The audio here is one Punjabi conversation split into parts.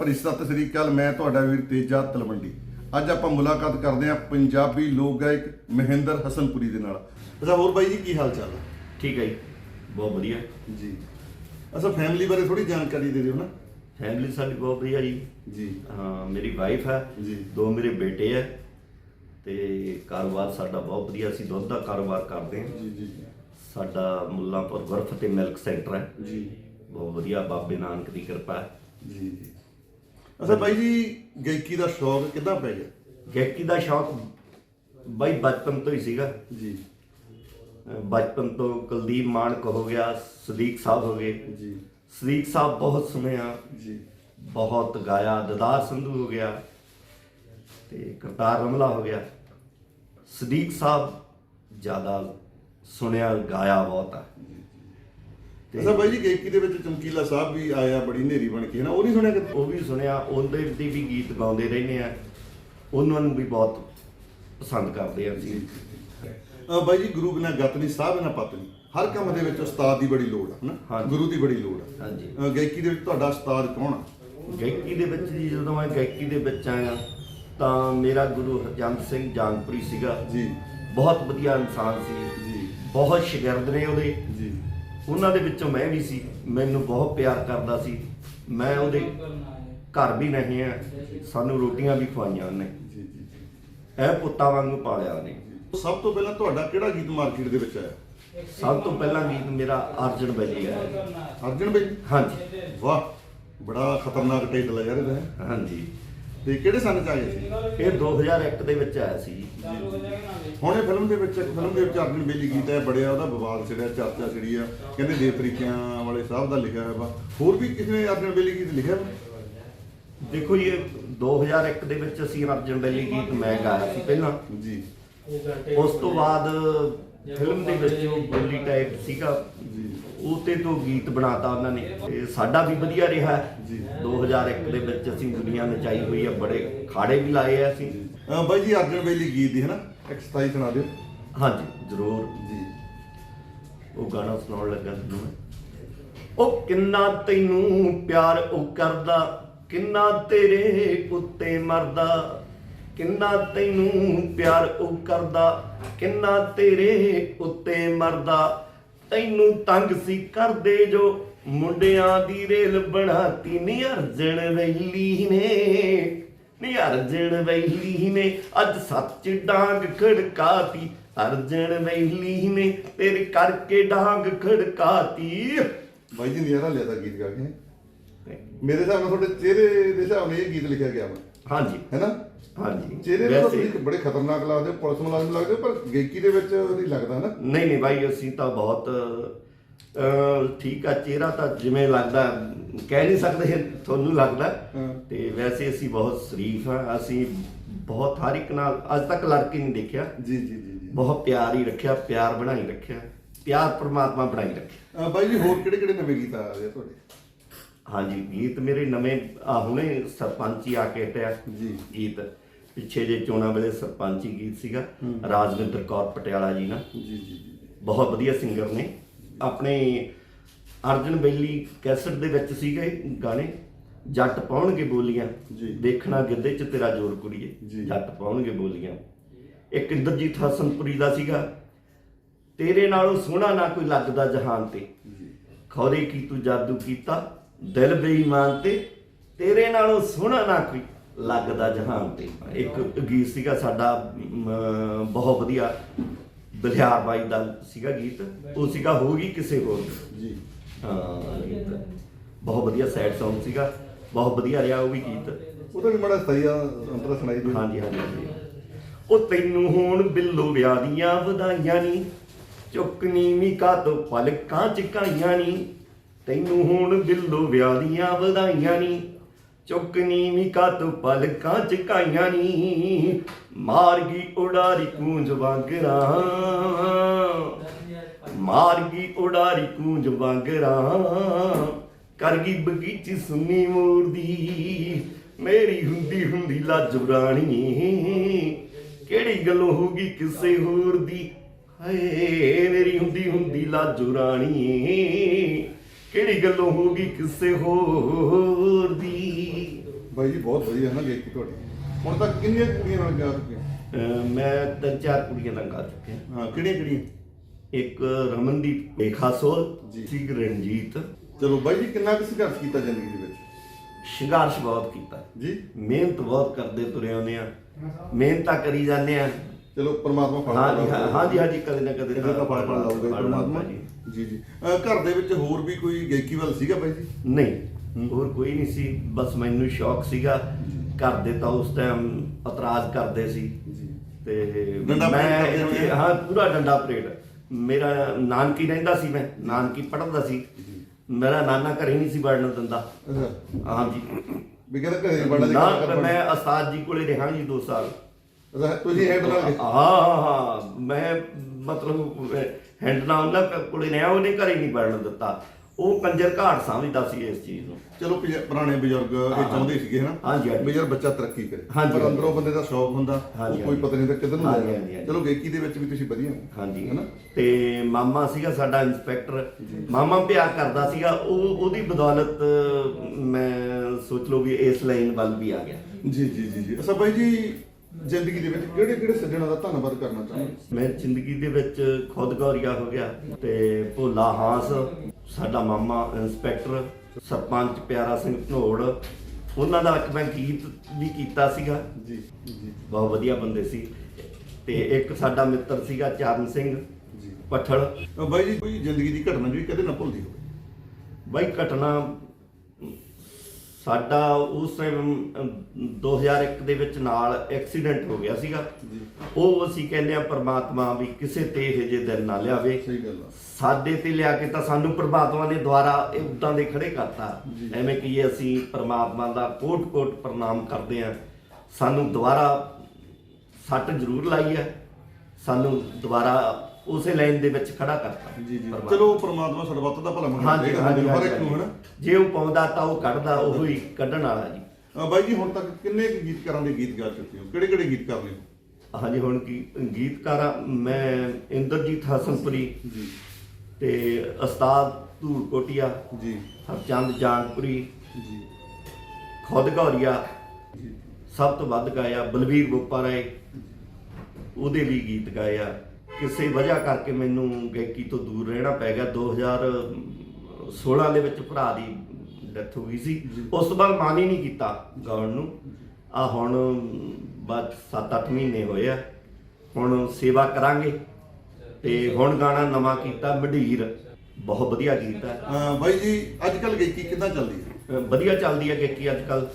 ਭਰੀ ਸਤਿ ਸ੍ਰੀ ਅਕਾਲ ਮੈਂ ਤੁਹਾਡਾ ਵੀਰ ਤੇਜਾ ਤਲਵੰਡੀ। ਅੱਜ ਆਪਾਂ ਮੁਲਾਕਾਤ ਕਰਦੇ ਹਾਂ ਪੰਜਾਬੀ ਲੋਕ ਗਾਇਕ ਮਹਿੰਦਰ ਹਸਨਪੁਰੀ ਦੇ ਨਾਲ। ਅੱਛਾ ਹੋਰ ਬਾਈ ਜੀ ਕੀ ਹਾਲ ਚਾਲ ਹੈ? ਠੀਕ ਹੈ ਜੀ। ਬਹੁਤ ਵਧੀਆ। ਜੀ। ਅੱਛਾ ਫੈਮਿਲੀ ਬਾਰੇ ਥੋੜੀ ਜਾਣਕਾਰੀ ਦੇ ਦਿਓ ਨਾ। ਫੈਮਿਲੀ ਸਾਡੀ ਬਹੁਤ ਵਧੀਆ ਜੀ। ਜੀ। ਹਾਂ ਮੇਰੀ ਵਾਈਫ ਹੈ। ਜੀ। ਦੋ ਮੇਰੇ ਬੇਟੇ ਹੈ। ਤੇ ਕਾਰੋਬਾਰ ਸਾਡਾ ਬਹੁਤ ਵਧੀਆ ਅਸੀਂ ਦੁੱਧ ਦਾ ਕਾਰੋਬਾਰ ਕਰਦੇ ਹਾਂ। ਜੀ ਜੀ ਸਾਡਾ ਮੁੱਲਾਂਪੁਰ ਗੁਰਫ ਤੇ ਮਿਲਕ ਸੈਂਟਰ ਹੈ। ਜੀ। ਬਹੁਤ ਵਧੀਆ ਬਾਬੇ ਨਾਨਕ ਦੀ ਕਿਰਪਾ ਹੈ। ਜੀ ਜੀ। ਅੱਛਾ ਬਾਈ ਜੀ ਗਾਇਕੀ ਦਾ ਸ਼ੌਕ ਕਿੱਦਾਂ ਪੈ ਗਿਆ? ਗਾਇਕੀ ਦਾ ਸ਼ੌਕ ਬਾਈ ਬਚਪਨ ਤੋਂ ਹੀ ਸੀਗਾ। ਜੀ। ਬਚਪਨ ਤੋਂ ਕੁਲਦੀਪ ਮਾਨਕ ਹੋ ਗਿਆ ਸਦੀਕ ਸਾਹਿਬ ਹੋ ਗਏ। ਜੀ। ਸਦੀਕ ਸਾਹਿਬ ਬਹੁਤ ਸੁਣਿਆ ਜੀ। ਬਹੁਤ ਗਾਇਆ ਦਦਾਰ ਸੰਧੂ ਹੋ ਗਿਆ ਤੇ ਕਰਤਾਰ ਰਮਲਾ ਹੋ ਗਿਆ। ਸਦੀਕ ਸਾਹਿਬ ਜ਼ਿਆਦਾ ਸੁਣਿਆ ਗਾਇਆ ਬਹੁਤ ਆ। ਅੱਛਾ ਬਾਈ ਜੀ ਗਾਇਕੀ ਦੇ ਵਿੱਚ ਚਮਕੀਲਾ ਸਾਹਿਬ ਵੀ ਆਇਆ ਬੜੀ ਨੇਰੀ ਬਣ ਕੇ ਨਾ ਉਹ ਨਹੀਂ ਸੁਣਿਆ ਕਿਤੇ ਉਹ ਵੀ ਸੁਣਿਆ ਉਹਦੇ ਦੀ ਵੀ ਗੀਤ ਗਾਉਂਦੇ ਰਹਿੰਦੇ ਆ। ਉਹਨਾਂ ਨੂੰ ਵੀ ਬਹੁਤ ਪਸੰਦ ਕਰਦੇ ਆ ਅਸੀਂ। ਅ, ਬਾਈ ਜੀ ਗੁਰੂ ਬਿਨਾ ਗਤ ਨਹੀਂ ਸਾਹ ਬਿਨਾ ਪਤ ਨਹੀਂ। ਹਰ ਕੰਮ ਦੇ ਵਿੱਚ ਉਸਤਾਦ ਦੀ ਬੜੀ ਲੋੜ ਹੈ ਨਾ ਹਾਂਜੀ। ਗੁਰੂ ਦੀ ਬੜੀ ਲੋੜ ਹੈ ਹਾਂਜੀ। ਗਾਇਕੀ ਦੇ ਵਿੱਚ ਤੁਹਾਡਾ ਉਸਤਾਦ ਕੌਣ ਆ? ਗਾਇਕੀ ਦੇ ਵਿੱਚ ਜੀ ਜਦੋਂ ਮੈਂ ਗਾਇਕੀ ਦੇ ਵਿੱਚ ਆਇਆ ਤਾਂ ਮੇਰਾ ਗੁਰੂ ਹਰਜੰਦ ਸਿੰਘ ਜਾਨਪੁਰੀ ਸੀਗਾ। ਜੀ। ਬਹੁਤ ਵਧੀਆ ਇਨਸਾਨ ਸੀ। ਜੀ। ਬਹੁਤ ਸ਼ਾਗਿਰਦ ਨੇ ਉਹਦੇ। ਜੀ। ਉਹਨਾਂ ਦੇ ਵਿੱਚੋਂ ਮੈਂ ਵੀ ਸੀ ਮੈਨੂੰ ਬਹੁਤ ਪਿਆਰ ਕਰਦਾ ਸੀ। ਮੈਂ ਉਹਦੇ ਘਰ ਵੀ ਨਹੀਂ ਆ ਸਾਨੂੰ ਰੋਟੀਆਂ ਵੀ ਖਵਾਈਆਂ ਉਹਨੇ। ਜੀ ਜੀ ਇਹ ਪੁੱਤਾਂ ਵਾਂਗੂ ਪਾਲਿਆ ਉਹਨੇ। ਸਭ ਤੋਂ ਪਹਿਲਾਂ ਤੁਹਾਡਾ ਕਿਹੜਾ ਗੀਤ ਮਾਰਕੀਟ ਦੇ ਵਿੱਚ ਆਇਆ? ਸਭ ਤੋਂ ਪਹਿਲਾਂ ਗੀਤ ਮੇਰਾ ਅਰਜਨ ਬੈਲੀ ਹੈ ਅਰਜਨ ਬਾਈ ਹਾਂਜੀ। ਵਾਹ ਬੜਾ ਖਤਰਨਾਕ ਟਾਈਟਲ ਹੈ ਯਾਰ ਇਹਦਾ। ਹਾਂਜੀ। ਤੇ ਕਿਹੜੇ ਸਾਲ ਚ ਆਇਆ ਸੀ? ਇਹ 2001 ਦੇ ਵਿੱਚ ਆਇਆ ਸੀ। ਹੁਣ ਇਹ ਫਿਲਮ ਦੇ ਵਿੱਚ ਇੱਕ ਫਿਲਮ ਦੇ ਵਿੱਚ ਅਰਜਨ ਬੇਲੀ ਗੀਤ ਹੈ ਬੜਿਆ ਉਹਦਾ ਵਿਵਾਦ ਛਿੜਿਆ ਚਰਚਾ ਛਿੜੀ ਆ। ਕਹਿੰਦੇ ਦੇਵ ਤਰੀਕਿਆਂ ਵਾਲੇ ਸਾਹਿਬ ਦਾ ਲਿਖਿਆ ਹੋਇਆ ਵਾ। ਹੋਰ ਵੀ ਕਿਸੇ ਨੇ ਅਰਜਨ ਬੇਲੀ ਗੀਤ ਲਿਖਿਆ ਵਾ? ਦੇਖੋ ਜੀ ਇਹ 2001 ਦੇ ਵਿੱਚ ਅਸੀਂ ਅਰਜਨ ਬੈਲੀ ਗੀਤ ਮੈਂ ਗਾਇਆ ਸੀ ਪਹਿਲਾਂ। ਜੀ। ਉਸ ਤੋਂ ਬਾਅਦ ਫਿਲਮ ਦੇ ਵਿੱਚ ਉਹ ਬੋਲੀ ਟਾਈਪ ਸੀਗਾ। ਜੀ ਉਤੇ ਤੋਂ ਗੀਤ ਬਣਾਤਾ ਉਹਨਾਂ ਨੇ। ਤੇ ਸਾਡਾ ਵੀ ਵਧੀਆ ਰਿਹਾ। ਜੀ। 2001 ਦੇ ਵਿੱਚ ਅਸੀਂ ਦੁਨੀਆ ਨਚਾਈ ਹੋਈ ਆ ਬੜੇ ਖਾੜੇ ਵੀ ਲਾਏ ਆ ਅਸੀਂ। ਅਹ ਬਾਈ ਜੀ ਅਰਜਨ ਬੇਲੀ ਗੀਤ ਦੀ ਹੈ ਨਾ ਇੱਕ ਸਤਾਈ ਸੁਣਾ ਦਿਓ। ਹਾਂਜੀ ਜ਼ਰੂਰ। ਜੀ। ਉਹ ਗਾਣਾ ਸੁਣਾਉਣ ਲੱਗਾ ਤੁਹਾਨੂੰ ਮੈਂ। ਉਹ ਕਿੰਨਾ ਤੈਨੂੰ ਪਿਆਰ ਉਹ ਕਰਦਾ ਕਿੰਨਾ ਤੇਰੇ ਉੱਤੇ ਮਰਦਾ ਕਿੰਨਾ ਤੈਨੂੰ ਪਿਆਰ ਉਹ ਕਰਦਾ ਕਿੰਨਾ ਤੇਰੇ ਉੱਤੇ ਮਰਦਾ। ਤੈਨੂੰ ਤੰਗ ਸੀ ਕਰਦੇ ਜੋ ਮੁੰਡਿਆਂ ਦੀ ਰੇਲ ਬਣਾਤੀ ਨੀ ਅਰਜਣ ਵੈਲੀ ਨੇ ਨੀ ਅਰਜਣ ਵੈਲੀ ਨੇ ਅੱਜ ਸੱਚ ਡਾਂਗ ਖੜਕਾਤੀ ਅਰਜਣ ਵੈਲੀ ਨੇ ਤੇਰੇ ਕਰਕੇ ਡਾਂਗ ਖੜਕਾਤੀ। ਬਾਈ ਜੀ ਨਜ਼ਾਰਾ ਲਿਆ ਤਾਂ ਗੀਤ ਗਾ ਕੇ। ਮੇਰੇ ਹਿਸਾਬ ਨਾਲ ਤੁਹਾਡੇ ਚਿਹਰੇ ਦੇ ਹਿਸਾਬ ਨਾਲ ਇਹ ਗੀਤ ਲਿਖਿਆ ਗਿਆ ਵਾ। ਹਾਂਜੀ। ਹੈ ਨਾ? ਹਾਂਜੀ। ਚਿਹਰੇ ਦੇ ਤਾਂ ਵੈਸੇ- ਤੁਸੀਂ ਬੜੇ ਖਤਰਨਾਕ ਲੱਗਦੇ ਹੋ, ਪੁਲਿਸ ਮੁਲਾਜ਼ਮ ਲੱਗਦੇ ਹੋ, ਪਰ ਗਾਇਕੀ ਦੇ ਵਿੱਚ ਨਹੀਂ ਲੱਗਦਾ ਨਾ? ਨਹੀਂ ਨਹੀਂ ਭਾਈ ਅਸੀਂ ਤਾਂ ਬਹੁਤ ਅਹ, ਠੀਕ ਆ ਚਿਹਰਾ ਤਾਂ ਜਿਵੇਂ ਲੱਗਦਾ ਕਹਿ ਨਹੀਂ ਸਕਦੇ ਤੁਹਾਨੂੰ ਲੱਗਦਾ। ਹਾਂ। ਤੇ ਵੈਸੇ ਅਸੀਂ ਬਹੁਤ ਸ਼ਰੀਫ ਆ ਅਸੀਂ ਬਹੁਤ ਹਰ ਇੱਕ ਨਾਲ ਅੱਜ ਤੱਕ ਲੜਕੇ ਨਹੀਂ ਦੇਖਿਆ। ਜੀ ਜੀ ਜੀ ਜੀ। ਬਹੁਤ ਪਿਆਰ ਹੀ ਰੱਖਿਆ ਪਿਆਰ ਬਣਾਈ ਰੱਖਿਆ ਪਿਆਰ ਪ੍ਰਮਾਤਮਾ ਬਣਾਈ ਰੱਖਿਆ। ਅਹ ਬਾਈ ਜੀ ਹੋਰ ਕਿਹੜੇ ਕਿਹੜੇ ਨਵੇਂ ਗੀਤ ਆ ਰਹੇ ਆ ਤੁਹਾਡੇ? ਹਾਂਜੀ ਗੀਤ ਮੇਰੇ ਨਵੇਂ ਆ ਹੁਣੇ ਸਰਪੰਚੀ ਆ ਕੇ ਹਟਿਆ ਜੀ। ਗੀਤ। ਪਿੱਛੇ ਜੇ ਚੋਣਾਂ ਵੇਲੇ ਸਰਪੰਚੀ ਗੀਤ ਸੀਗਾ ਰਾਜਵਿੰਦਰ ਕੌਰ ਪਟਿਆਲਾ ਜੀ ਨਾਲ। ਜੀ ਜੀ ਬਹੁਤ ਵਧੀਆ ਸਿੰਗਰ ਨੇ। ਆਪਣੇ ਅਰਜਨ ਬੈਲੀ ਕੈਸਟ ਦੇ ਵਿੱਚ ਸੀਗੇ ਗਾਣੇ ਜੱਟ ਪਾਉਣਗੇ ਬੋਲੀਆਂ। ਜੀ। ਦੇਖਣਾ ਗਿੱਧੇ ਚ ਤੇਰਾ ਜ਼ੋਰ ਕੁੜੀਏ। ਜੱਟ ਪਾਉਣਗੇ ਬੋਲੀਆਂ। ਇੱਕ ਇੰਦਰਜੀਤ ਹਸਨਪੁਰੀ ਦਾ ਸੀਗਾ। ਤੇਰੇ ਨਾਲੋਂ ਸੋਹਣਾ ਨਾ ਕੋਈ ਲੱਗਦਾ ਜਹਾਨ ਤੇ। ਖੌਰੇ ਕੀ ਤੂੰ ਜਾਦੂ ਕੀਤਾ ਦਿਲ ਬੇਈਮਾਨ ਤੇ ਤੇਰੇ ਨਾਲੋਂ ਸੋਹਣਾ ਨਾ ਕੋਈ ਲੱਗਦਾ ਜਹਾਨ ਤੇ। ਇੱਕ ਗੀਤ ਸੀਗਾ ਸਾਡਾ ਬਹੁਤ ਵਧੀਆ ਬਲਿਹਾਰ ਬਾਈ ਦਾ ਸੀਗਾ ਗੀਤ। ਉਹ ਸੀਗਾ ਹੋਗੀ ਕਿਸੇ ਹੋਰ। ਦੀ। ਜੀ। ਹਾਂ ਗੀਤ। ਬਹੁਤ ਵਧੀਆ ਸੈਡ Song ਸੀਗਾ ਬਹੁਤ ਵਧੀਆ ਰਿਹਾ ਉਹ ਵੀ ਗੀਤ। ਉਹਦਾ ਵੀ ਬੜਾ ਸਹੀ ਆ ਅੰਤਰਾ ਸੁਣਾਈ ਦਿਓ। ਹਾਂਜੀ ਹਾਂਜੀ। ਉਹ ਤੈਨੂੰ ਹੋਣ ਬਿੱਲੋ ਵਿਆਹ ਦੀਆਂ ਵਧਾਈਆਂ ਨੀ ਚੁੱਕਨੀ ਮੀਕਾ ਤੋਂ ਪਲਕਾਂ ਚਕਾਈਆਂ ਨੀ। ਤੈਨੂੰ ਹੁਣ ਦਿਲੋਂ ਵਿਆਹ ਦੀਆਂ ਵਧਾਈਆਂ ਨੀ, ਚੁੱਕਨੀ ਮੀਕਾ ਤੋਂ ਪਲਕਾਂ ਚਕਾਈਆਂ ਨੀ, ਮਾਰਗੀ ਉਡਾਰੀ ਕੂੰਜ ਵਾਂਗਰਾ। ਮਾਰ ਉਡਾਰੀ ਕੂੰਜ ਵਾਂਗਰਾ, ਕਰਗੀ ਬਗੀਚੀ ਸੁੰਨੀ ਮੋਰ ਦੀ, ਮੇਰੀ ਹੁੰਦੀ ਹੁੰਦੀ ਲਾਜੋ ਰਾਣੀ ਕਿਹੜੀ ਗੱਲੋਂ ਹੋਗੀ ਕਿਸੇ ਹੋਰ ਦੀ? ਹਾਏ, ਮੇਰੀ ਹੁੰਦੀ ਹੁੰਦੀ ਲਾਜੋ ਰਾਣੀ ਕਿਹੜੀ ਗੱਲੋਂ ਹੋਊਗੀ ਕਿਸੇ ਹੋਰ ਦੀ? ਬਾਈ ਜੀ ਬਹੁਤ ਵਧੀਆ ਹੈ ਨਾ ਗਾਇਕੀ ਤੁਹਾਡੀ। ਹੁਣ ਤੱਕ ਕਿੰਨੀਆਂ ਕੁੜੀਆਂ ਨਾਲ ਗਾ ਚੁੱਕੇ ਹੋ? ਅਹ ਮੈਂ ਤਿੰਨ ਚਾਰ ਕੁੜੀਆਂ ਨਾਲ ਗਾ ਚੁੱਕਿਆ ਹਾਂ। ਕਿਹੜੀਆਂ ਕਿਹੜੀਆਂ? ਇੱਕ ਰਮਨਦੀਪ ਜੀ। ਸੀ ਰਣਜੀਤ। ਚਲੋ ਬਾਈ ਜੀ ਕਿੰਨਾ ਕੁ ਸੰਘਰਸ਼ ਕੀਤਾ ਜ਼ਿੰਦਗੀ ਦੇ ਵਿੱਚ? ਸੰਘਰਸ਼ ਬਹੁਤ ਕੀਤਾ। ਜੀ। ਮਿਹਨਤ ਬਹੁਤ ਕਰਦੇ ਤੁਰੇ ਆਉਂਦੇ ਆ ਮਿਹਨਤਾਂ ਕਰੀ ਜਾਂਦੇ ਆ ਚਲੋ ਪ੍ਰਮਾਤਮਾ ਫਲ ਲਾਊਗਾ। ਹਾਂ- ਹਾਂਜੀ ਹਾਂਜੀ ਕਦੇ ਨਾ ਕਦੇ ਦਾ ਫਲ ਜੀ ਫਲ ਪ੍ਰਮਾਤਮਾ। ਜੀ। ਜੀ ਜੀ। ਘਰ ਦੇ ਵਿੱਚ ਹੋਰ ਵੀ ਕੋਈ ਗਾਇਕੀ ਵੱਲ ਸੀਗਾ ਬਾਈ ਜੀ? ਨਹੀਂ ਹੋਰ ਕੋਈ ਨਹੀਂ ਸੀ ਬਸ ਮੈਨੂੰ ਸ਼ੌਕ ਸੀਗਾ। ਘਰ ਦੇ ਤਾਂ ਉਸ ਟਾਈਮ ਇਤਰਾਜ਼ ਕਰਦੇ ਸੀ। ਜੀ। ਤੇ ਮੈਂ? ਹਾਂ ਪੂਰਾ ਡੰਡਾ ਪਰੇਡ। ਮੇਰਾ ਨਾਨਕੀ ਰਹਿੰਦਾ ਸੀ ਮੈਂ ਨਾਨਕੀ ਪੜ੍ਹਦਾ ਸੀ। ਮੇਰਾ ਨਾਨਾ ਘਰੇ ਨਹੀਂ ਸੀ ਵੜਨ ਦਿੰਦਾ। ਹਾਂਜੀ ਵੀ ਕਹਿੰਦਾ ਘਰੇ ਬੜਾ ਜੀ ਨਾ ਕੰਮ ਕਰ ਮੈਂ ਉਸਤਾਦ ਜੀ ਕੋਲੇ ਰਿਹਾ ਜੀ 2 ਸਾਲ। ਤੁਸੀਂ ਹੈਡ ਨਾਲ ਹਾਂ ਹਾਂ ਹਾਂ। ਮੈਂ ਮਤਲਬ ਹੈਂਡ ਨਾਲ ਉਹਨਾਂ ਕੋਲੇ ਰਿਹਾ ਉਹਨੇ ਘਰੇ ਨਹੀਂ ਵੜਨ ਦਿੱਤਾ। ਉਹ ਕੰਜਰ ਘਾਟ ਸਮਝਦਾ ਸੀ ਇਸ ਚੀਜ਼ ਨੂੰ। ਚਲੋ ਪੁਰਾਣੇ ਬਜ਼ੁਰਗ ਇਹ। ਚਾਹੁੰਦੇ ਸੀਗੇ ਹਨਾ? ਹਾਂਜੀ, ਹਾਂਜੀ। ਵੀ ਯਾਰ ਬੱਚਾ ਤਰੱਕੀ ਕਰੇ। ਹਾਂਜੀ, ਪਰ ਹਾਂਜੀ। ਅੰਦਰੋਂ ਬੰਦੇ ਦਾ ਸ਼ੌਕ ਹੁੰਦਾ ਹਾਂਜੀ, ਉਹ ਕੋਈ ਪਤਾ ਨਹੀਂ ਤਾਂ ਕਿੱਧਰ ਨੂੰ ਹਾਂਜੀ, ਜਾਣਾ ਹਾਂਜੀ। ਚਲੋ ਗਾਇਕੀ ਦੇ ਵਿੱਚ ਵੀ ਤੁਸੀਂ ਵਧੀਆ ਹੋ ਹਾਂਜੀ। ਹਨਾ? ਤੇ ਮਾਮਾ ਸੀਗਾ ਸਾਡਾ ਇੰਸਪੈਕਟਰ। ਮਾਮਾ ਪਿਆਰ ਕਰਦਾ ਸੀਗਾ ਉਹ ਉਹਦੀ ਬਦੌਲਤ ਮੈਂ ਸੋਚ ਲਓ ਵੀ ਇਸ ਲਾਈਨ ਵੱਲ ਵੀ ਆ ਗਿਆ। ਜੀ ਜੀ ਜੀ ਜੀ। ਅੱਛਾ ਬਾਈ ਜੀ ਜ਼ਿੰਦਗੀ ਦੇ ਵਿੱਚ ਕਿਹੜੇ ਕਿਹੜੇ ਸੱਜਣਾ ਦਾ ਧੰਨਵਾਦ ਕਰਨਾ ਚਾਹੁੰਦੇ ਮੈਂ ਜ਼ਿੰਦਗੀ ਦੇ ਵਿੱਚ ਖੁਦ ਗੌਰੀਆ ਹੋ ਗਿਆ ਤੇ ਭੋਲਾ ਹਾਂਸ ਸਾਡਾ ਮਾਮਾ ਇੰਸਪੈਕਟਰ ਸਰਪੰਚ ਪਿਆਰਾ ਸਿੰਘ ਧਨੋੜ ਉਹਨਾਂ ਦਾ ਇੱਕ ਮੈਂ ਗੀਤ ਵੀ ਕੀਤਾ ਸੀਗਾ। ਜੀ ਜੀ। ਬਹੁਤ ਵਧੀਆ ਬੰਦੇ ਸੀ। ਤੇ ਇੱਕ ਸਾਡਾ ਮਿੱਤਰ ਸੀਗਾ ਚਰਨ ਸਿੰਘ ਜੀ। ਪਠੜ ਅ, ਬਾਈ ਜੀ ਕੋਈ ਜ਼ਿੰਦਗੀ ਦੀ ਘਟਨਾ ਜਿਹੜੀ ਕਦੇ ਨਾ ਭੁੱਲਦੀ ਹੋਵੇ? ਬਾਈ ਘਟਨਾ ਸਾਡਾ ਉਸ ਟਾਈਮ 2001 ਦੇ ਵਿੱਚ ਨਾਲ ਐਕਸੀਡੈਂਟ ਹੋ ਗਿਆ ਸੀਗਾ। ਉਹ ਅਸੀਂ ਕਹਿੰਦੇ ਆ ਪ੍ਰਮਾਤਮਾ ਵੀ ਕਿਸੇ ਤੇ ਇਹ ਜੇ ਦਿਨ ਨਾ ਲਿਆਵੇ। ਸਹੀ ਗੱਲ ਆ। ਸਾਡੇ ਤੇ ਲਿਆ ਕੇ ਤਾਂ ਸਾਨੂੰ ਪ੍ਰਮਾਤਮਾ ਨੇ ਦੁਆਰਾ ਇਹ ਉਦਾਂ ਦੇ ਖੜੇ ਕਰਤਾ। ਐਵੇਂ ਕਿ ਅਸੀਂ ਪ੍ਰਮਾਤਮਾ ਦਾ ਕੋਟ ਕੋਟ ਪ੍ਰਣਾਮ ਕਰਦੇ ਆ ਸਾਨੂੰ ਦੁਆਰਾ ਸੱਟ ਜ਼ਰੂਰ ਲਾਈ ਹੈ ਸਾਨੂੰ ਦੁਬਾਰਾ ਉਸੇ ਲਾਈਨ ਦੇ ਵਿੱਚ ਖੜਾ ਕਰਤਾ। ਜੀ ਜੀ। ਪ੍ਰਮਾਤਮਾ। ਚਲੋ ਪ੍ਰਮਾਤਮਾ ਸਾਡਾ ਵੱਧ ਦਾ ਭਲਾ ਹਾਂਜੀ ਹਾਂਜੀ ਹਰ ਇੱਕ ਨੂੰ ਹਾਂਜੀ। ਹਨਾ। ਜੇ ਉਹ ਪਾਉਂਦਾ ਤਾਂ ਉਹ ਕੱਢਦਾ ਉਹ ਹੀ ਕੱਢਣ ਵਾਲਾ ਜੀ। ਅ, ਬਾਈ ਜੀ ਹੁਣ ਤੱਕ ਕਿੰਨੇ ਕੁ ਗੀਤਕਾਰਾਂ ਦੇ ਗੀਤ ਗਾ ਚੁੱਕੇ ਹੋ? ਕਿਹੜੇ ਕਿਹੜੇ ਗੀਤਕਾਰ ਨੇ ਹਾਂਜੀ ਹੁਣ ਕੀ ਗੀਤਕਾਰ ਮੈਂ ਇੰਦਰਜੀਤ ਹਸਨਪੁਰੀ ਜੀ। ਤੇ ਉਸਤਾਦ ਧੂੜ ਕੋਟੀਆ ਜੀ। ਹਰਚੰਦ ਜਾਨਪੁਰੀ ਜੀ। ਖੁਦ ਗੌਰੀਆ ਜੀ। ਸਭ ਤੋਂ ਵੱਧ ਗਾਇਆ ਬਲਵੀਰ ਗੋਪਾ ਰਾਏ ਉਹਦੇ ਵੀ ਗੀਤ ਗਾਏ ਆ। ਕਿਸੇ ਵਜ੍ਹਾ ਕਰਕੇ ਮੈਨੂੰ ਗਾਇਕੀ ਤੋਂ ਦੂਰ ਰਹਿਣਾ ਪੈ ਗਿਆ। 2016 ਦੇ ਵਿੱਚ ਭਰਾ ਦੀ ਡੈਥ ਹੋ ਗਈ ਸੀ ਉਸ ਤੋਂ ਬਾਅਦ ਮਨ ਹੀ ਨਹੀਂ ਕੀਤਾ ਗਾਉਣ ਨੂੰ। ਆ ਹੁਣ ਬਸ 7-8 ਮਹੀਨੇ ਹੋਏ ਆ। ਹੁਣ ਸੇਵਾ ਕਰਾਂਗੇ। ਤੇ ਹੁਣ ਗਾਣਾ ਨਵਾਂ ਕੀਤਾ ਮਢੀਰ ਬਹੁਤ ਵਧੀਆ ਗੀਤ ਹੈ ਬਾਈ ਜੀ ਅੱਜ ਕੱਲ ਗਾਇਕੀ ਕਿੱਦਾਂ ਚੱਲਦੀ ਹੈ ਵਧੀਆ ਚੱਲਦੀ ਹੈ ਗਾਇਕੀ ਅੱਜ ਕੱਲ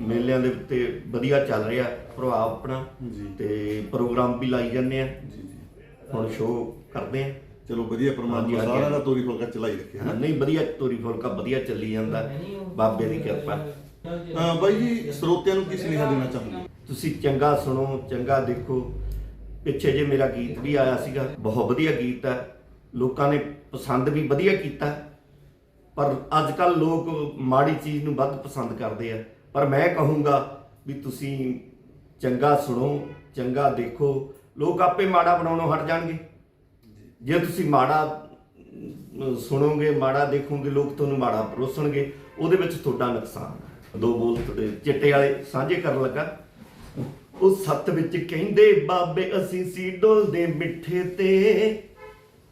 ਮੇਲਿਆਂ ਦੇ ਉੱਤੇ ਵਧੀਆ ਚੱਲ ਰਿਹਾ। ਪ੍ਰਭਾਵ ਆਪਣਾ। ਤੇ ਪ੍ਰੋਗਰਾਮ ਵੀ ਲਾਈ ਜਾਂਦੇ ਆ। ਹੁਣ ਸ਼ੋਅ ਕਰਦੇ ਆ। ਚਲੋ ਵਧੀਆ ਪਰਮਾਤਮਾ। ਸਾਰਿਆਂ ਦਾ ਤੋਰੀ ਫੁਲਕਾ ਚਲਾਈ ਰੱਖੇ ਹਨਾ ਨਹੀਂ ਵਧੀਆ ਤੋਰੀ ਫੁਲਕਾ ਵਧੀਆ ਚੱਲੀ ਜਾਂਦਾ। ਬਾਬੇ ਦੀ ਕਿਰਪਾ। ਅ, ਬਾਈ ਜੀ ਸਰੋਤਿਆਂ ਨੂੰ ਕੀ ਸੁਨੇਹਾ ਦੇਣਾ ਚਾਹੁੰਦੇ ਤੁਸੀਂ ਚੰਗਾ ਸੁਣੋ ਚੰਗਾ ਦੇਖੋ। ਪਿੱਛੇ ਜੇ ਮੇਰਾ ਗੀਤ ਵੀ ਆਇਆ ਸੀਗਾ ਬਹੁਤ ਵਧੀਆ ਗੀਤ ਹੈ। ਲੋਕਾਂ ਨੇ ਪਸੰਦ ਵੀ ਵਧੀਆ ਕੀਤਾ। ਪਰ ਅੱਜ ਕੱਲ ਲੋਕ ਮਾੜੀ ਚੀਜ਼ ਨੂੰ ਵੱਧ ਪਸੰਦ ਕਰਦੇ ਆ। ਪਰ ਮੈਂ ਕਹੂੰਗਾ ਵੀ ਤੁਸੀਂ ਚੰਗਾ ਸੁਣੋ ਚੰਗਾ ਦੇਖੋ। ਲੋਕ ਆਪੇ ਮਾੜਾ ਬਣਾਉਣੋਂ ਹਟ ਜਾਣਗੇ ਜੇ ਤੁਸੀਂ ਮਾੜਾ ਸੁਣੋਗੇ ਮਾੜਾ ਦੇਖੋਗੇ ਲੋਕ ਤੁਹਾਨੂੰ ਮਾੜਾ ਪਰੋਸਣਗੇ ਉਹਦੇ ਵਿੱਚ ਤੁਹਾਡਾ ਨੁਕਸਾਨ। ਦੋ ਬੋਲ ਤੁਹਾਡੇ ਚਿੱਟੇ ਵਾਲੇ ਸਾਂਝੇ ਕਰਨ ਲੱਗਾ ਉਹ ਸੱਤ ਵਿੱਚ ਕਹਿੰਦੇ ਬਾਬੇ ਅਸੀਂ ਸੀ ਡੋਲਦੇ ਮਿੱਠੇ ਤੇ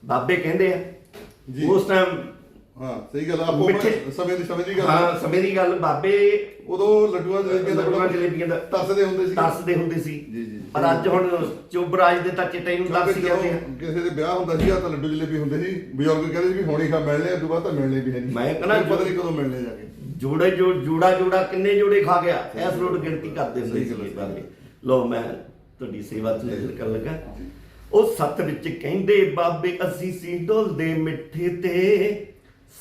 ਬਾਬੇ ਕਹਿੰਦੇ ਆ। ਉਸ ਟਾਈਮ ਹਾਂ ਸਹੀ ਗੱਲ ਆਪੋ ਮਿੱਠੇ- ਸਮੇਂ ਦੀ ਸਮੇਂ ਦੀ ਗੱਲ ਹਾਂ ਸਮੇਂ ਦੀ ਗੱਲ ਬਾਬੇ ਉਦੋਂ ਲੱਡੂਆਂ ਜਲੇਬੀਆਂ ਦਾ ਲੱਡੂਆਂ ਬੜਾ ਜਲੇਬੀਆਂ ਦਾ ਤਰਸਦੇ ਹੁੰਦੇ ਸੀ ਤਰਸਦੇ ਹੁੰਦੇ ਸੀ। ਜੀ, ਜੀ। ਪਰ ਅੱਜ ਹੁਣ ਚੁਬਰਾਜ ਦੇ ਤਾਂ ਚਿੱਟੇ ਨੂੰ ਕਿਉਂਕਿ ਤਰਸ ਹੀ ਜਾਂਦੇ ਆ। ਕਿਸੇ ਦੇ ਵਿਆਹ ਹੁੰਦਾ ਸੀ ਤਾਂ ਲੱਡੂ ਜਲੇਬੀ ਹੁੰਦੇ ਸੀ। ਬਜ਼ੁਰਗ ਕਹਿੰਦੇ ਸੀ ਵੀ ਹੁਣੇ ਖਾ ਮਿਲਣੇ ਆ ਦੁਬਾਰਾ ਤਾਂ ਮਿਲਣੇ ਵੀ ਹੈ ਨਹੀਂ। ਮੈਂ ਕਹਿੰਦਾ ਪਤਾ ਨਹੀਂ ਕਦੋਂ ਮਿਲਣੇ ਜਾ ਕੇ। ਜੋੜੇ ਜੋ ਜੋੜਾ ਜੋੜਾ ਕਿੰਨੇ ਜੋੜੇ ਖਾ ਗਿਆ ਇਸ ਰੋਡ ਗਿਣਤੀ ਕਰਦੇ ਹੁੰਦੇ ਸਹੀ ਗੱਲ ਸੀ ਹੈ। ਬਾਬੇ। ਲੋ ਮੈਂ ਤੁਹਾਡੀ ਸੇਵਾ ਚ ਨਜ਼ਰ ਕਰਨ ਲੱਗਾ। ਉਹ ਸੱਤ ਵਿੱਚ ਕਹਿੰਦੇ ਬਾਬੇ ਅਸੀਂ ਸੀ ਡੁੱਲਦੇ ਮਿੱਠੇ ਤੇ।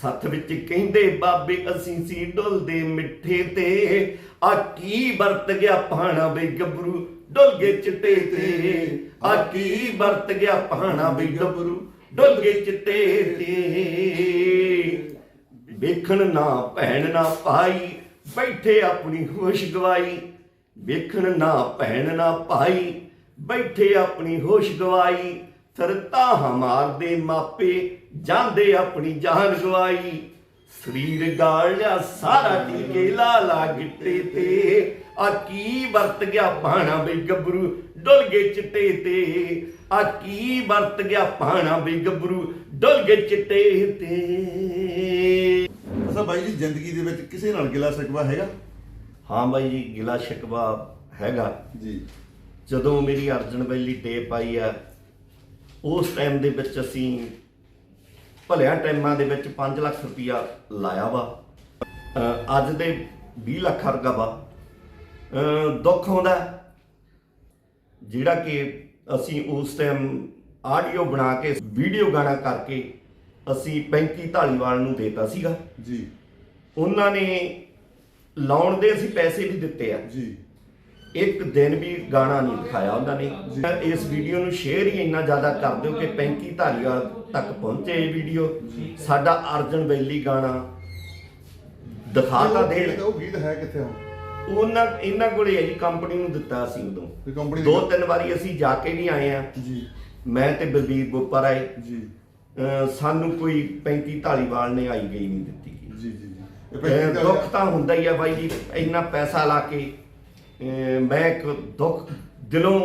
ਸੱਤ ਵਿੱਚ ਕਹਿੰਦੇ, ਬਾਬੇ, ਅਸੀਂ ਸੀ ਡੁੱਲਦੇ ਮਿੱਠੇ ਤੇ। ਆ ਕੀ ਵਰਤ ਗਿਆ ਪਾਣਾ ਬਈ ਗੱਭਰੂ ਡੁੱਲ ਗਏ ਚਿੱਟੇ ਤੇ। ਆ ਕੀ ਵਰਤ ਗਿਆ ਪਾਣਾ ਬਈ ਗੱਭਰੂ ਡੁੱਲ ਗਏ ਚਿੱਟੇ ਤੇ। ਵੇਖਣ ਨਾ ਭੈਣ ਨਾ ਭਾਈ, ਬੈਠੇ ਆਪਣੀ ਹੋਸ਼ ਗਵਾਈ। ਵੇਖਣ ਨਾ ਭੈਣ ਨਾ ਭਾਈ, ਬੈਠੇ ਆਪਣੀ ਹੋਸ਼ ਗਵਾਈ। ਸਰਤਾ ਹਮਾਰਦੇ ਮਾਪੇ ਜਾਂਦੇ ਆਪਣੀ ਜਾਨ ਗਵਾਈ। ਸਰੀਰ ਗਾਲਿਆ ਸਾਰਾ ਟੀਕੇ ਲਾ ਲਾ ਗਿੱਟੇ ਤੇ। ਆ ਕੀ ਵਰਤ ਗਿਆ ਪਾਣਾ ਬਈ ਗੱਭਰੂ ਡੁੱਲ ਗਏ ਚਿੱਟੇ ਤੇ। ਆ ਕੀ ਵਰਤ ਗਿਆ ਪਾਣਾ ਬਈ ਗੱਭਰੂ ਡੁੱਲ ਗਏ ਚਿੱਟੇ ਤੇ। ਅੱਛਾ ਬਾਈ ਜੀ ਜ਼ਿੰਦਗੀ ਦੇ ਵਿੱਚ ਕਿਸੇ ਨਾਲ ਗਿਲਾ ਸ਼ਿਕਵਾ ਹੈਗਾ? ਹਾਂ ਬਾਈ ਜੀ ਗਿਲਾ ਸ਼ਿਕਵਾ ਹੈਗਾ। ਜੀ। ਜਦੋਂ ਮੇਰੀ ਅਰਜਨ ਵੈਲੀ ਟੇਪ ਆਈ ਆ ਉਸ ਟਾਈਮ ਦੇ ਵਿੱਚ ਅਸੀਂ ਭਲਿਆ ਟਾਈਮਾਂ ਦੇ ਵਿੱਚ 5 ਲੱਖ ਰੁਪਇਆ ਲਾਇਆ ਵਾ। ਅੱਜ ਦੇ 20 ਲੱਖ ਵਰਗਾ ਵਾ। ਦੁੱਖ ਆਉਂਦਾ ਜਿਹੜਾ ਕਿ ਅਸੀਂ ਉਸ ਟਾਈਮ ਆਡੀਓ ਬਣਾ ਕੇ ਵੀਡੀਓ ਗਾਣਾ ਕਰਕੇ ਅਸੀਂ 35 ਢਾਲੀਵਾਲ ਨੂੰ ਦੇਤਾ ਸੀਗਾ। ਜੀ। ਉਹਨਾਂ ਨੇ ਲਾਉਣ ਦੇ ਅਸੀਂ ਪੈਸੇ ਵੀ ਦਿੱਤੇ ਆ। ਜੀ। ਇੱਕ ਦਿਨ ਵੀ ਗਾਣਾ ਨਹੀਂ ਦਿਖਾਇਆ ਉਹਨਾਂ ਨੇ। ਇਸ ਵੀਡੀਓ ਨੂੰ ਸ਼ੇਅਰ ਹੀ ਇੰਨਾ ਜ਼ਿਆਦਾ ਕਰ ਦਿਓ ਕਿ 35 ਧਾਰੀਵਾਲ ਤੱਕ ਪਹੁੰਚੇ ਇਹ ਵੀਡੀਓ। ਸਾਡਾ ਅਰਜਨ ਵੈਲੀ ਗਾਣਾ ਦਿਖਾ ਤਾਂ ਦੇਣ। ਉਹ ਗੀਤ ਹੈ ਕਿੱਥੇ ਹੁਣ ਉਹਨਾਂ ਇਹਨਾਂ ਕੋਲੇ ਹੈ ਜੀ ਕੰਪਨੀ ਨੂੰ ਦਿੱਤਾ ਸੀ ਉਦੋਂ। ਦੋ ਤਿੰਨ ਵਾਰੀ ਅਸੀਂ ਜਾ ਕੇ ਵੀ ਆਏ ਆ। ਜੀ। ਮੈਂ ਤੇ ਬਲਬੀਰ ਬੋਪਰ ਆਏ ਜੀ। ਸਾਨੂੰ ਕੋਈ 35 ਧਾਲੀਵਾਲ ਨੇ ਆਈ ਗਈ ਨਹੀਂ ਦਿੱਤੀ। ਜੀ ਜੀ ਜੀ। ਦੁੱਖ ਤਾਂ ਹੁੰਦਾ ਹੀ ਆ ਬਾਈ ਜੀ ਇੰਨਾ ਪੈਸਾ ਲਾ ਕੇ। ਮੈਂ ਇੱਕ ਦੁੱਖ ਦਿਲੋਂ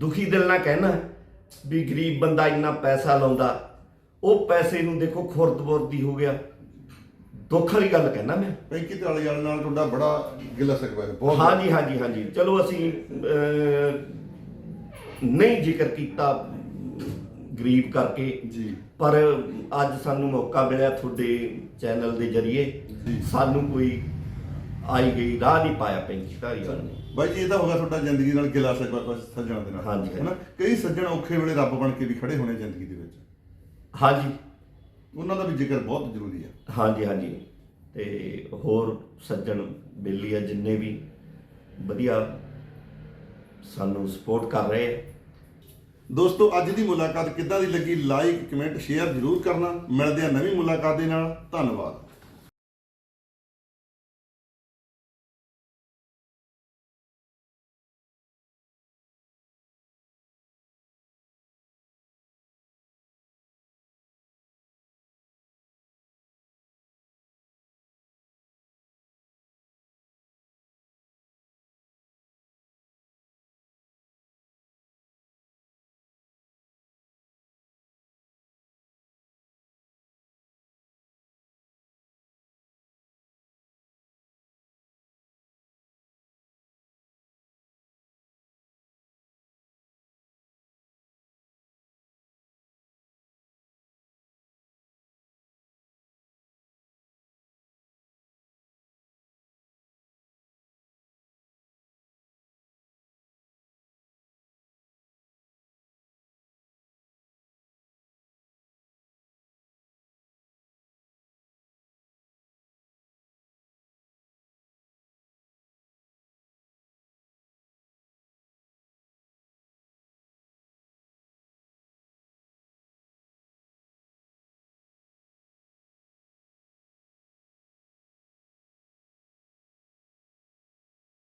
ਦੁਖੀ ਦਿਲ ਨਾਲ ਕਹਿਣਾ ਵੀ ਗਰੀਬ ਬੰਦਾ ਇੰਨਾ ਪੈਸਾ ਲਾਉਂਦਾ ਉਹ ਪੈਸੇ ਨੂੰ ਦੇਖੋ ਖੁਰਦ-ਬੁਰਦੀ ਹੋ ਗਿਆ। ਦੁੱਖ ਵਾਲੀ ਗੱਲ ਕਹਿਣਾ ਮੈਂ। ਪੈਂਕੀ ਤੇ ਵਾਲੇ ਨਾਲ ਤੁਹਾਡਾ ਬੜਾ ਗਿਲਾ ਸ਼ਿਕਵਾ ਹੈ ਬਹੁਤ ਹਾਂਜੀ ਹਾਂਜੀ ਹਾਂਜੀ। ਚਲੋ ਅਸੀਂ ਅਹ, ਨਹੀਂ ਜ਼ਿਕਰ ਕੀਤਾ ਗਰੀਬ ਕਰਕੇ ਜੀ। ਪਰ ਅੱਜ ਸਾਨੂੰ ਮੌਕਾ ਮਿਲਿਆ ਤੁਹਾਡੇ ਚੈਨਲ ਦੇ ਜ਼ਰੀਏ। ਜੀ। ਸਾਨੂੰ ਕੋਈ ਆਈ ਗਈ ਰਾਹ ਨਹੀਂ ਪਾਇਆ ਪੈਂਕੀ ਧਾਰੀਵਾਲ ਨੇ। ਬਾਈ ਜੀ ਇਹ ਤਾਂ ਹੋਗਾ ਤੁਹਾਡਾ ਜ਼ਿੰਦਗੀ ਨਾਲ ਗਿਲਾ ਕੁਛ ਸੱਜਣਾ ਦੇ ਨਾਲ ਹਾਂਜੀ, ਹਾਂਜੀ। ਹਨਾ? ਕਈ ਸੱਜਣ ਔਖੇ ਵੇਲੇ ਰੱਬ ਬਣ ਕੇ ਵੀ ਖੜੇ ਹੋਣੇ ਜ਼ਿੰਦਗੀ ਦੇ ਵਿੱਚ। ਹਾਂਜੀ। ਉਹਨਾਂ ਦਾ ਵੀ ਜ਼ਿਕਰ ਬਹੁਤ ਜ਼ਰੂਰੀ ਹੈ ਹਾਂਜੀ ਹਾਂਜੀ। ਤੇ ਹੋਰ ਸੱਜਣ ਬੇਲੀ ਆ ਜਿੰਨੇ ਵੀ ਵਧੀਆ ਸਾਨੂੰ ਸਪੋਰਟ ਕਰ ਰਹੇ ਆ। ਦੋਸਤੋ ਅੱਜ ਦੀ ਮੁਲਾਕਾਤ ਕਿੱਦਾਂ ਦੀ ਲੱਗੀ? ਲਾਈਕ ਕਮੈਂਟ ਸ਼ੇਅਰ ਜ਼ਰੂਰ ਕਰਨਾ। ਮਿਲਦੇ ਆ ਨਵੀਂ ਮੁਲਾਕਾਤ ਦੇ ਨਾਲ। ਧੰਨਵਾਦ।